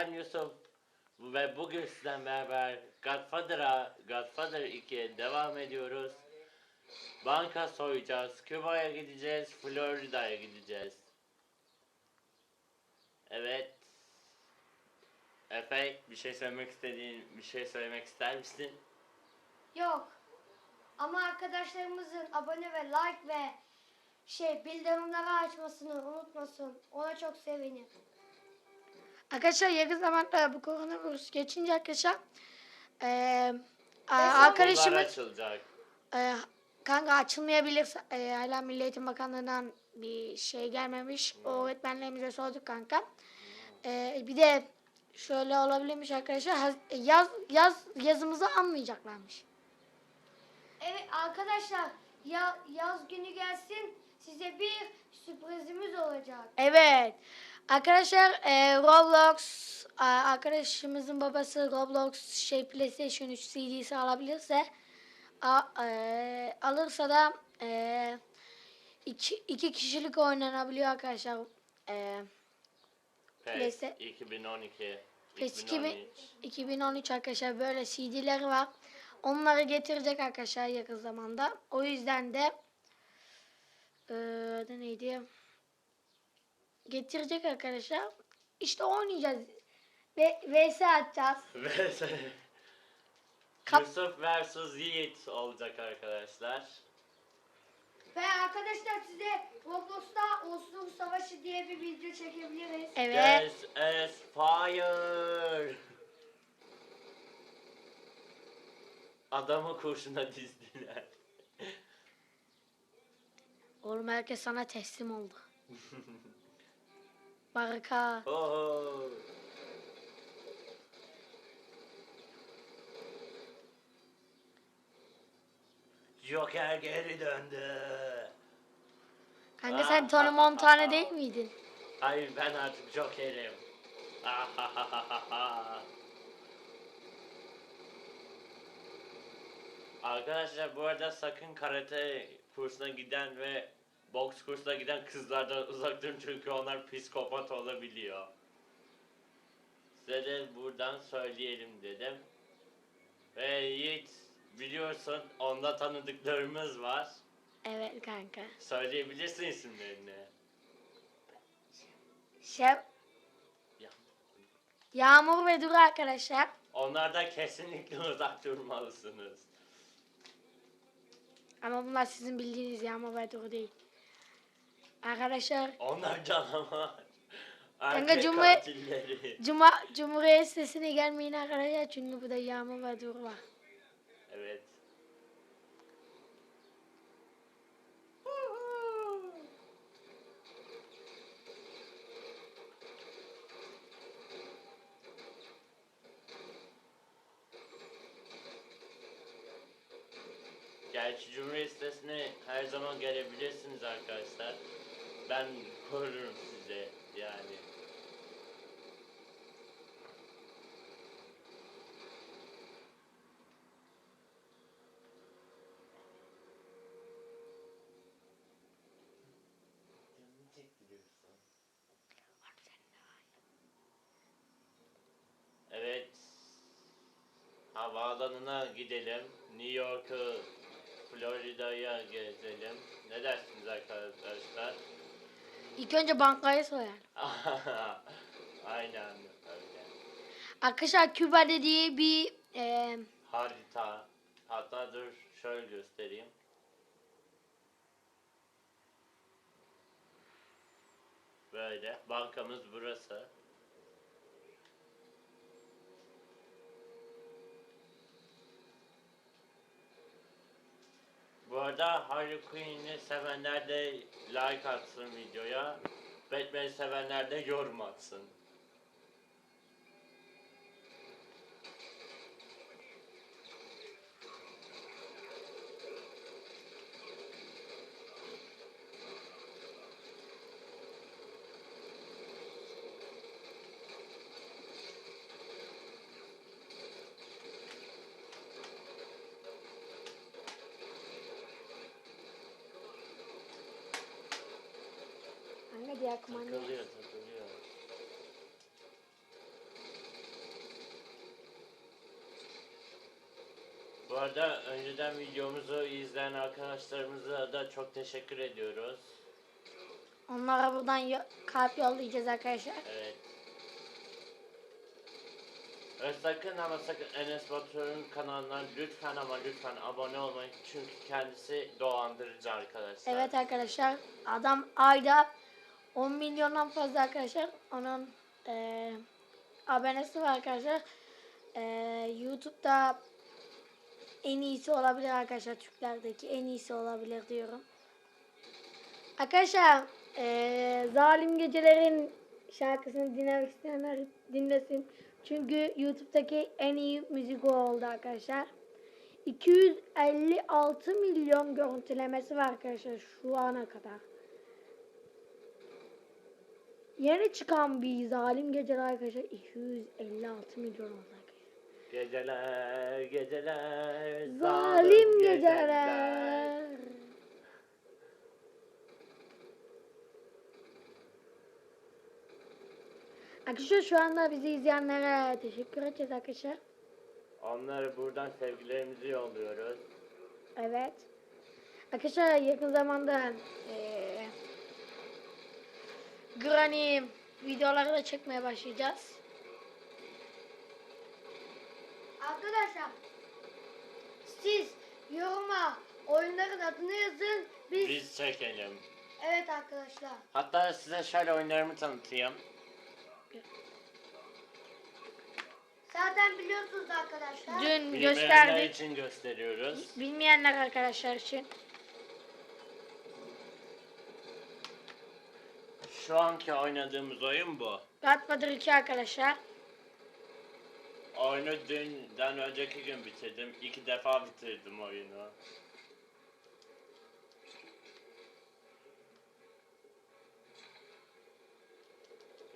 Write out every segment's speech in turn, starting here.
Ben Yusuf ve bugün sizden beraber Godfather'a, Godfather 2'ye devam ediyoruz. Banka soyacağız, Küba'ya gideceğiz, Florida'ya gideceğiz. Evet. Efe bir şey söylemek istediğin, bir şey söylemek ister misin? Yok. Ama arkadaşlarımızın abone ve like ve şey bildirimleri açmasını unutmasın. Ona çok sevinirim. Arkadaşlar yakın zamanda bu koronavirüs geçince arkadaşlar Okullar arkadaşımız açılacak. eee, kanka açılmayabilir eee, hala Milli Eğitim Bakanlığı'ndan bir şey gelmemiş. O öğretmenlerimize sorduk kanka. Eee, bir de şöyle olabilirmiş arkadaşlar yaz yaz yazımızı almayacaklarmış. Evet arkadaşlar ya, yaz günü gelsin size bir sürprizimiz olacak. Evet. Arkadaşlar eee, Roblox arkadaşımızın babası Roblox şey PlayStation 3 CD'si alabilirse a- eee, alırsa da eee, iki, iki kişilik oynanabiliyor arkadaşlar. Eee PES Neyse. 2012. PES 2000 2013. 2013 arkadaşlar böyle CD'leri var. Onları getirecek arkadaşlar yakın zamanda. O yüzden de eee adı neydi? Getirecek arkadaşlar. İşte oynayacağız. Ve VS atacağız. Vs. Kap- Yusuf vs Yiğit olacak arkadaşlar. Ve arkadaşlar size Roblox'ta Oslo Savaşı diye bir video çekebiliriz. Evet. Yes, as fire. Adamı kurşuna dizdiler. Oğlum herkes sana teslim oldu. Baraka. Oho. Joker geri döndü. Kanka sen Tony Montana değil miydin? Hayır ben artık Joker'im. Arkadaşlar bu arada sakın karate kursuna giden ve boks kursuna giden kızlardan uzak durun çünkü onlar psikopat olabiliyor. Size de buradan söyleyelim dedim. Ve Yiğit biliyorsun onda tanıdıklarımız var. Evet kanka. Söyleyebilirsin isimlerini. Ya. Yağmur ve Duru arkadaşlar. Onlardan kesinlikle uzak durmalısınız. Ama bunlar sizin bildiğiniz Yağmur ve Duru değil. Arkadaşlar Onlar canavar. Kanka Erkek Cumhur- katilleri. Cuma Cumhuriyet sitesine gelmeyin arkadaşlar çünkü burada Yağmur ve var. Evet. Gerçi Cumhuriyet sitesine her zaman gelebilirsiniz arkadaşlar. Ben korurum size yani. Evet. Havaalanına gidelim. New York'u, Florida'ya gezelim. Ne dersiniz arkadaşlar? İlk önce bankayı soyalım. Aynen öyle. Arkadaşlar Küba dediği bir e, Harita. Hatta dur şöyle göstereyim. Böyle. Bankamız burası. Bu arada Harley Quinn'i sevenler de like atsın videoya. Batman sevenler de yorum atsın. Takılıyor takılıyor. Bu arada önceden videomuzu izleyen arkadaşlarımıza da çok teşekkür ediyoruz. Onlara buradan kalp yollayacağız arkadaşlar. Evet. Ve sakın ama sakın Enes Batur'un kanalına lütfen ama lütfen abone olmayın. Çünkü kendisi dolandırıcı arkadaşlar. Evet arkadaşlar adam ayda 10 milyondan fazla arkadaşlar onun eee abonesi var arkadaşlar. Eee YouTube'da en iyisi olabilir arkadaşlar Türklerdeki en iyisi olabilir diyorum. Arkadaşlar eee Zalim Gecelerin şarkısını dinlemek isteyenler dinlesin. Çünkü YouTube'daki en iyi müzik o oldu arkadaşlar. 256 milyon görüntülemesi var arkadaşlar şu ana kadar. Yeni çıkan bir zalim geceler arkadaşlar 256 milyon oldu arkadaşlar. Geceler, geceler, Zalim geceler. Arkadaşlar şu anda bizi izleyenlere teşekkür edeceğiz arkadaşlar. Onlara buradan sevgilerimizi yolluyoruz. Evet. Arkadaşlar yakın zamanda eee Granny videoları da çekmeye başlayacağız. Arkadaşlar siz yoruma oyunların adını yazın. Biz, Biz çekelim. evet arkadaşlar. Hatta size şöyle oyunlarımı tanıtayım. Zaten biliyorsunuz arkadaşlar. Dün Bilmeyenler gösterdik. için gösteriyoruz. Bilmeyenler arkadaşlar için. Şu anki oynadığımız oyun bu. Godfather 2 arkadaşlar. Oyunu dünden önceki gün bitirdim. İki defa bitirdim oyunu.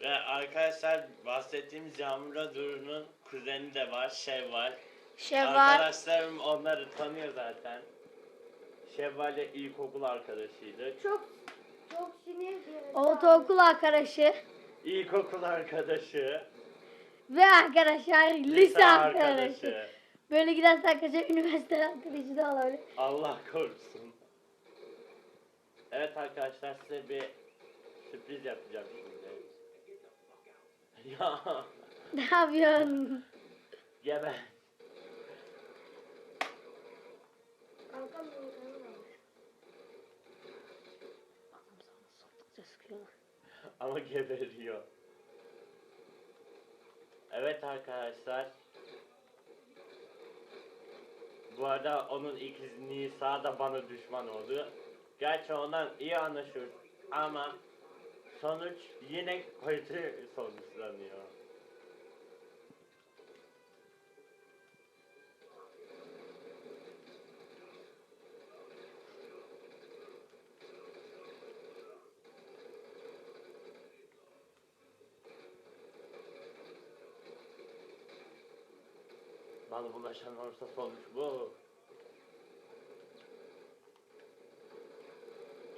Ve arkadaşlar bahsettiğimiz Yağmur'a Duru'nun kuzeni de var, Şevval. Şevval. Arkadaşlarım onları tanıyor zaten. Şevval'le ilkokul arkadaşıydı. Çok. Ortaokul arkadaşı. İlkokul arkadaşı. Ve arkadaşlar lise, arkadaşı. arkadaşı. Böyle giderse arkadaşlar üniversite arkadaşı da olabilir. Allah korusun. Evet arkadaşlar size bir sürpriz yapacağım şimdi. Ya Ne yapıyorsun? gebe. Kankam benim kanım var. Adam sıkıyorlar. Ama geberiyor. Evet arkadaşlar. Bu arada onun ikizi Nisa da bana düşman oldu. Gerçi ondan iyi anlaşıyoruz ama sonuç yine kötü sonuçlanıyor. Bana bulaşan olursa sonuç bu.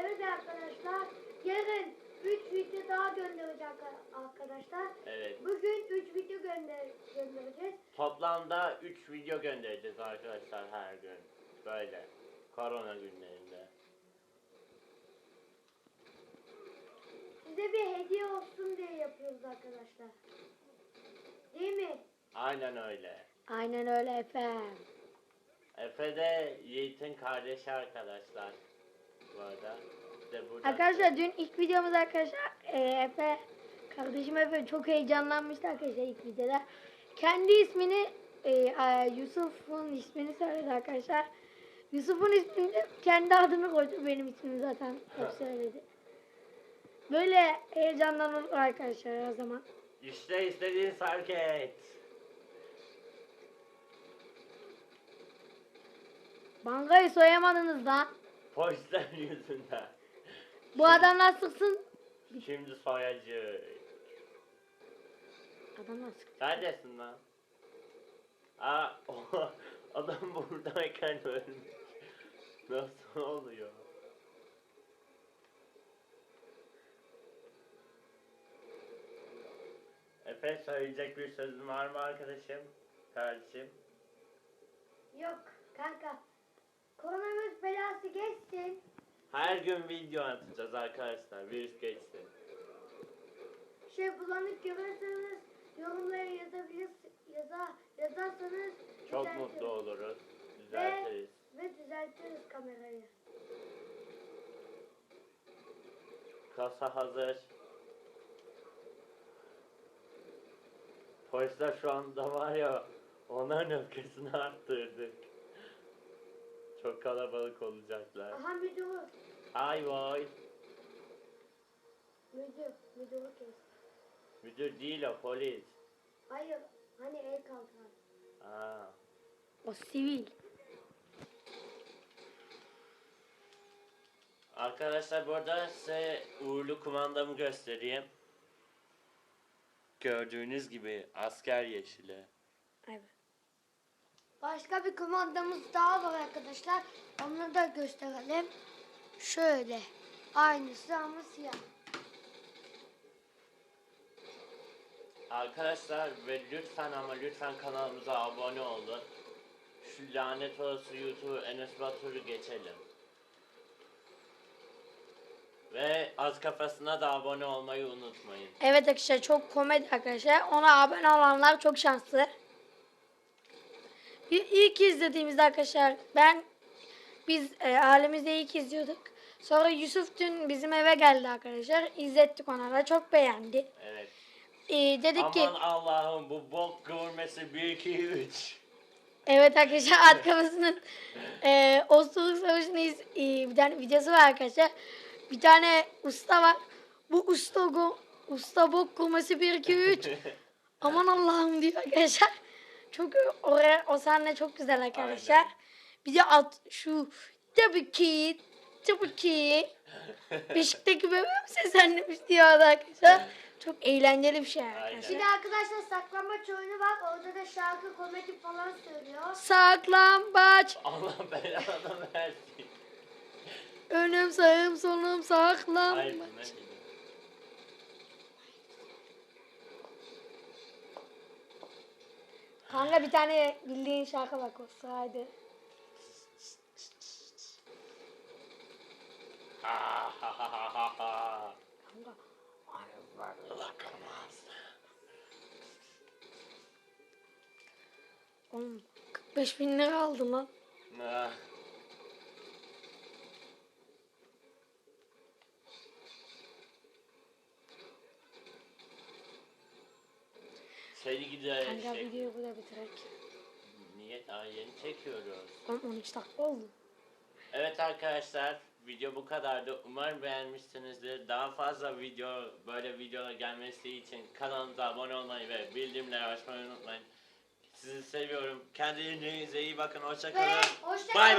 Evet arkadaşlar. Yarın 3 video daha göndereceğim arkadaşlar. Evet. Bugün 3 video gönder göndereceğiz. Toplamda 3 video göndereceğiz arkadaşlar her gün. Böyle. Korona günlerinde. Size bir hediye olsun diye yapıyoruz arkadaşlar. Değil mi? Aynen öyle. Aynen öyle efendim. Efe de Yiğit'in kardeşi arkadaşlar. Bu arada. İşte burada. Arkadaşlar dün ilk videomuz arkadaşlar e, Efe kardeşim Efe çok heyecanlanmıştı arkadaşlar ilk videoda. Kendi ismini e, e, Yusuf'un ismini söyledi arkadaşlar. Yusuf'un ismini de kendi adını koydu. Benim ismimi zaten hep söyledi. Böyle heyecanlanır arkadaşlar her zaman. İşte istediğiniz hareket. Bankayı soyamadınız lan. Polisler yüzünden. Bu adamlar sıksın. Şimdi soyacı. Adamlar sıksın. Neredesin lan? Aa, o, adam buradayken ölmüş. Nasıl oluyor? Efe söyleyecek bir sözün var mı arkadaşım? Kardeşim? Yok. Kanka. Koronavirüs belası geçsin. Her gün video atacağız arkadaşlar. Virüs geçsin. Şey bulanık görürseniz yorumlara yazabilir, yaza, yazarsanız Çok düzeltiriz. mutlu oluruz. Düzeltiriz. Ve düzeltiriz kamerayı. Kasa hazır. Polisler şu anda var ya onların öfkesini arttırdık. Çok kalabalık olacaklar. Aha müdürü. Ay vay. Müdür. Müdürü kes. Müdür değil o polis. Hayır. Hani el kalkan. Aa. O sivil. Arkadaşlar bu arada size uğurlu kumandamı göstereyim. Gördüğünüz gibi asker yeşili. Evet. Başka bir kumandamız daha var arkadaşlar. Onu da gösterelim. Şöyle. Aynısı ama siyah. Arkadaşlar ve lütfen ama lütfen kanalımıza abone olun. Şu lanet olası YouTube'u Enes Batur'u geçelim. Ve az kafasına da abone olmayı unutmayın. Evet arkadaşlar çok komedi arkadaşlar. Ona abone olanlar çok şanslı. İlk izlediğimizde arkadaşlar ben biz e, ailemizde ilk izliyorduk. Sonra Yusuf dün bizim eve geldi arkadaşlar. İzlettik ona da çok beğendi. Evet. E, dedik ki Aman Allah'ım bu bok kıvırması 1 2 3. evet arkadaşlar at kafasının e, Osturluk Savaşı'nın iz- e, bir tane videosu var arkadaşlar. Bir tane usta var. Bu usta go, usta bok kurması 1 2 3. Aman Allah'ım diyor arkadaşlar. Çok oraya o sahne çok güzel arkadaşlar. Aynen. Bir de at şu tabii ki tabii ki Beşik'teki bebeğim seslenmiş diyordu arkadaşlar. Çok eğlenceli bir şey arkadaşlar. Bir de arkadaşlar saklambaç oyunu var. Orada da şarkı, komedi falan söylüyor. Saklambaç Allah belanı versin. önüm sağım solum Hayır saklambaç. bu ne bileyim. Kanka bir tane bildiğin şarkı bak olsa hadi. Ah, ha, ha, ha, ha, ha. Kanka. Oğlum 45 bin lira aldı lan. Seni gider Kanka şey. videoyu burada bitirek. Niye daha yeni çekiyoruz? Oğlum 13 dakika oldu. Evet arkadaşlar video bu kadardı. Umarım beğenmişsinizdir. Daha fazla video böyle videolar gelmesi için kanalımıza abone olmayı ve bildirimleri açmayı unutmayın. Sizi seviyorum. Kendinize iyi bakın. Hoşçakalın. hoşça Bay